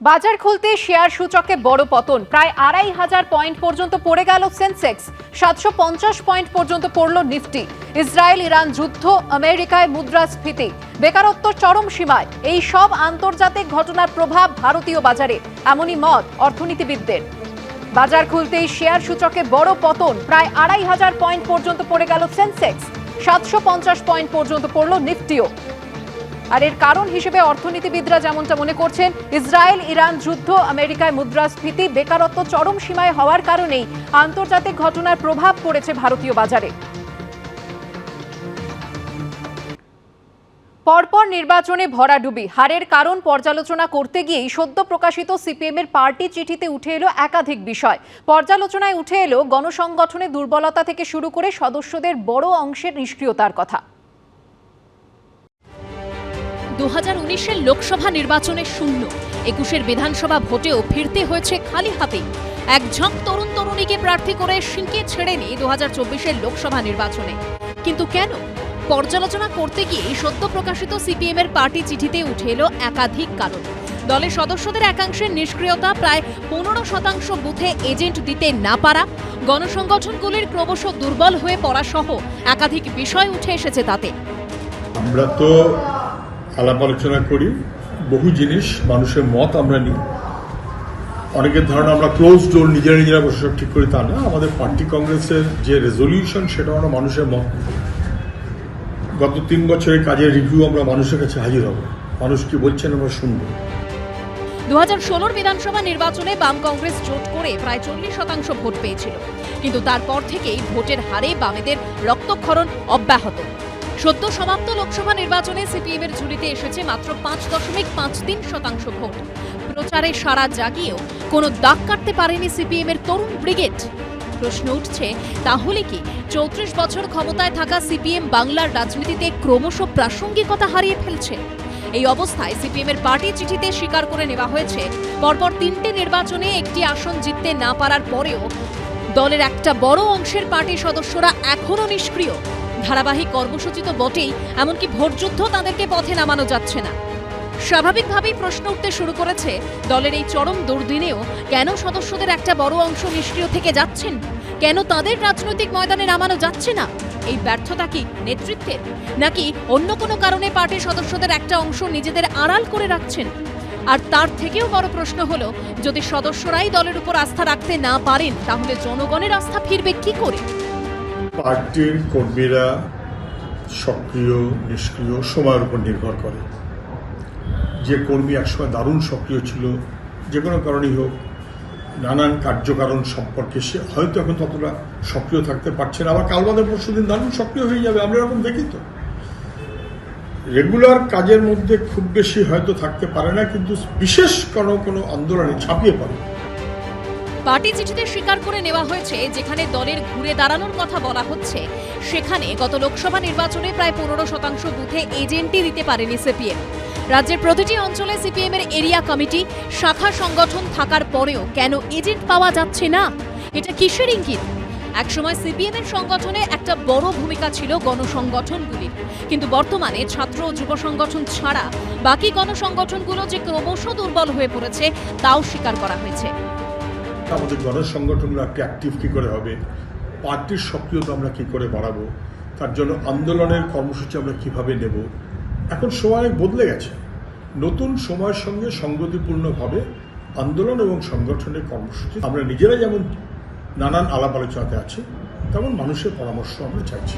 বাজার খুলতে শেয়ার সূচকে বড় পতন। প্রায় আড়াই হাজার পয়েন্ট পর্যন্ত পড়ে গেল সেন্সেক্স। সাতশো পঞ্চাশ পয়েন্ট পর্যন্ত পড়ল নিফটি। ইসরায়েল, ইরান যুদ্ধ, আমেরিকায় মুদ্রাস্ফীতি। বেকারত্ব চরম সীমায়। এই সব আন্তর্জাতিক ঘটনার প্রভাব ভারতীয় বাজারে। এমনই মত অর্থনীতিবিদদের। বাজার খুলতেই শেয়ার সূচকে বড় পতন। প্রায় আড়াই হাজার পয়েন্ট পর্যন্ত পড়ে গেল সেন্সেক্স। সাতশো পঞ্চাশ পয়েন্ট পর্যন্ত পড়ল নিফটিও। আর এর কারণ হিসেবে অর্থনীতিবিদরা যেমনটা মনে করছেন, ইসরায়েল, ইরান যুদ্ধ, আমেরিকায় মুদ্রাস্ফীতি, বেকারত্ব চরম সীমায় হওয়ার কারণেই আন্তর্জাতিক ঘটনার প্রভাব পড়েছে ভারতীয় বাজারে। পরপর নির্বাচনে ভরাডুবি হারের কারণ পর্যালোচনা করতে গিয়েই সদ্য প্রকাশিত সিপিএম এর পার্টি চিঠিতে উঠে এলো একাধিক বিষয়। পর্যালোচনায় উঠে এলো গণসংগঠনের দুর্বলতা থেকে শুরু করে সদস্যদের বড় অংশের নিষ্ক্রিয়তার কথা। হাজার উনিশের লোকসভা নির্বাচনে শূন্য। একুশের বিধানসভা ভোটেও ফিরতে হয়েছে খালি হাতে এক ঝাঁক তরুণ তরুণীকে প্রার্থী করে সিঁকে ছেড়েনি দু হাজার চব্বিশের লোকসভা নির্বাচনে। কিন্তু কেন? পর্যালোচনা করতে গিয়ে সদ্য প্রকাশিত সিপিএম এর পার্টি চিঠিতে উঠে এলো একাধিক কারণ। দলের সদস্যদের একাংশের নিষ্ক্রিয়তা প্রায় পনেরো শতাংশ বুথে এজেন্ট দিতে না পারা, গণসংগঠনগুলির ক্রমশ দুর্বল হয়ে পড়া সহ একাধিক বিষয় উঠে এসেছে তাতে। আমরা তো আলাপ আলোচনা করি। বহু জিনিস, মানুষের মত আমরা নিই। অনেকের ধারণা আমরা ক্লোজ ডোর নিজেরা নিজেরা বসে সব ঠিক করি, তা না। আমাদের পার্টি কংগ্রেসের যে রেজলিউশন সেটা আমরা মানুষের মত। গত তিন বছরের কাজের রিভিউ আমরা মানুষের কাছে হাজির হব। মানুষ কি বলছেন আমরা শুনব। দু হাজার ষোলোর বিধানসভা নির্বাচনে বাম কংগ্রেস জোট করে প্রায় চল্লিশ শতাংশ ভোট পেয়েছিল। কিন্তু তারপর থেকেই ভোটের হারে বামেদের রক্তক্ষরণ অব্যাহত। সদ্য সমাপ্ত লোকসভা নির্বাচনে সিপিএম এর ঝুলিতে এসেছে মাত্র পাঁচ দশমিক পাঁচ তিন শতাংশ ভোট। প্রচারে সারা জাগিয়েও কোনো দাগ কাটতে পারেনি সিপিএম এর তরুণ ব্রিগেড। প্রশ্ন উঠছে, তাহলে কি চৌত্রিশ বছর ক্ষমতায় থাকা সিপিএম বাংলার রাজনীতিতে ক্রমশ প্রাসঙ্গিকতা হারিয়ে ফেলছে? এই অবস্থায় সিপিএম এর পার্টি চিঠিতে স্বীকার করে নেওয়া হয়েছে, পরপর তিনটে নির্বাচনে একটি আসন জিততে না পারার পরেও দলের একটা বড় অংশের পার্টির সদস্যরা এখনও নিষ্ক্রিয়। ধারাবাহিক কর্মসূচি তো বটেই, এমনকি ভোটযুদ্ধ তাদেরকে পথে নামানো যাচ্ছে না। স্বাভাবিকভাবেই প্রশ্ন উঠতে শুরু করেছে, দলের এই চরম দুর্দিনেও কেন সদস্যদের একটা বড় অংশ নিষ্ক্রিয় থেকে যাচ্ছেন? কেন তাদের রাজনৈতিক ময়দানে নামানো যাচ্ছে না? এই ব্যর্থতা কি নেতৃত্বের? নাকি অন্য কোনো কারণে পার্টির সদস্যদের একটা অংশ নিজেদের আড়াল করে রাখছেন? আর তার থেকেও বড় প্রশ্ন হলো, যদি সদস্যরাই দলের উপর আস্থা রাখতে না পারেন, তাহলে জনগণের আস্থা ফিরবে কি করে? পার্টির কর্মীরা সক্রিয়, নিষ্ক্রিয়, সময়ের উপর নির্ভর করে। যে কর্মী একসময় দারুণ সক্রিয় ছিল, যে কোনো কারণেই হোক, নানান কার্যকারণ সম্পর্কে সে হয়তো এখন ততটা সক্রিয় থাকতে পারছে না। আবার কাল বাদে পরশু দিন দারুণ সক্রিয় হয়ে যাবে, আমরা এরকম দেখি তো। রেগুলার কাজের মধ্যে খুব বেশি হয়তো থাকতে পারে না, কিন্তু বিশেষ কোনো কোনো আন্দোলনে ছাপিয়ে পড়ে। পার্টি চিঠিতে স্বীকার করে নেওয়া হয়েছে, যেখানে দলের ঘুরে দাঁড়ানোর কথা বলা হচ্ছে। সেখানে গত লোকসভা নির্বাচনে প্রায় পনেরো শতাংশ বুথে এজেন্টই দিতে পারেনি সিপিএম। রাজ্যের প্রতিটি অঞ্চলে সিপিএম এর এরিয়া কমিটি, শাখা সংগঠন থাকার পরেও কেন এজেন্ট পাওয়া যাচ্ছে না? এটা কিসের ইঙ্গিত? একসময় সিপিএম এর সংগঠনে একটা বড় ভূমিকা ছিল গণসংগঠনগুলির। কিন্তু বর্তমানে ছাত্র ও যুব সংগঠন ছাড়া বাকি গণসংগঠনগুলো যে ক্রমশ দুর্বল হয়ে পড়েছে, তাও স্বীকার করা হয়েছে। আমাদের একটি অ্যাক্টিভ কী করে হবে? পার্টির সক্রিয়তা আমরা কী করে বাড়াবো? তার জন্য আন্দোলনের কর্মসূচি আমরা কীভাবে নেব? এখন সময় অনেক বদলে গেছে। নতুন সময়ের সঙ্গে সংগতিপূর্ণভাবে আন্দোলন এবং সংগঠনের কর্মসূচি, আমরা নিজেরা যেমন নানান আলাপ আলোচনাতে আছি, তেমন মানুষের পরামর্শ আমরা চাইছি।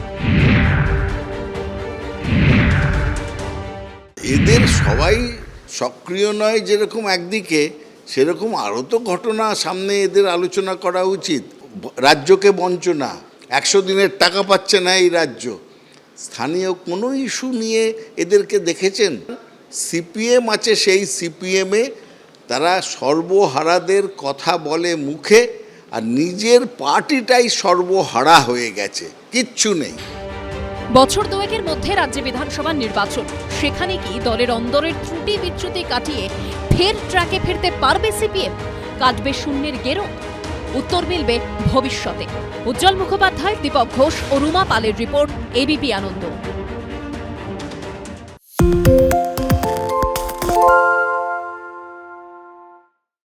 এদের সবাই সক্রিয় নয় যেরকম একদিকে সেরকম আরও তো ঘটনা সামনে এদের আলোচনা করা উচিত। রাজ্যকে বঞ্চনা, একশো দিনের টাকা পাচ্ছে না এই রাজ্য। স্থানীয় কোনো ইস্যু নিয়ে এদেরকে দেখেছেন? সিপিএম আছে সেই সিপিএমে তারা সর্বহারাদের কথা বলে মুখে আর নিজের পার্টিটাই সর্বহারা হয়ে গেছে, কিচ্ছু নেই। বছর দুয়েকের মধ্যে রাজ্যে বিধানসভা নির্বাচন, সেখানে কি দলের অন্দরের ত্রুটি বিচ্যুতি কাটিয়ে ফের ট্র্যাকে ফিরতে পারবে সিপিএম। কাটবে শূন্যের গেরো উত্তর মিলবে ভবিষ্যতে। উজ্জ্বল মুখোপাধ্যায়, দীপক ঘোষ ও রুমা পালের রিপোর্ট এবিপি আনন্দ।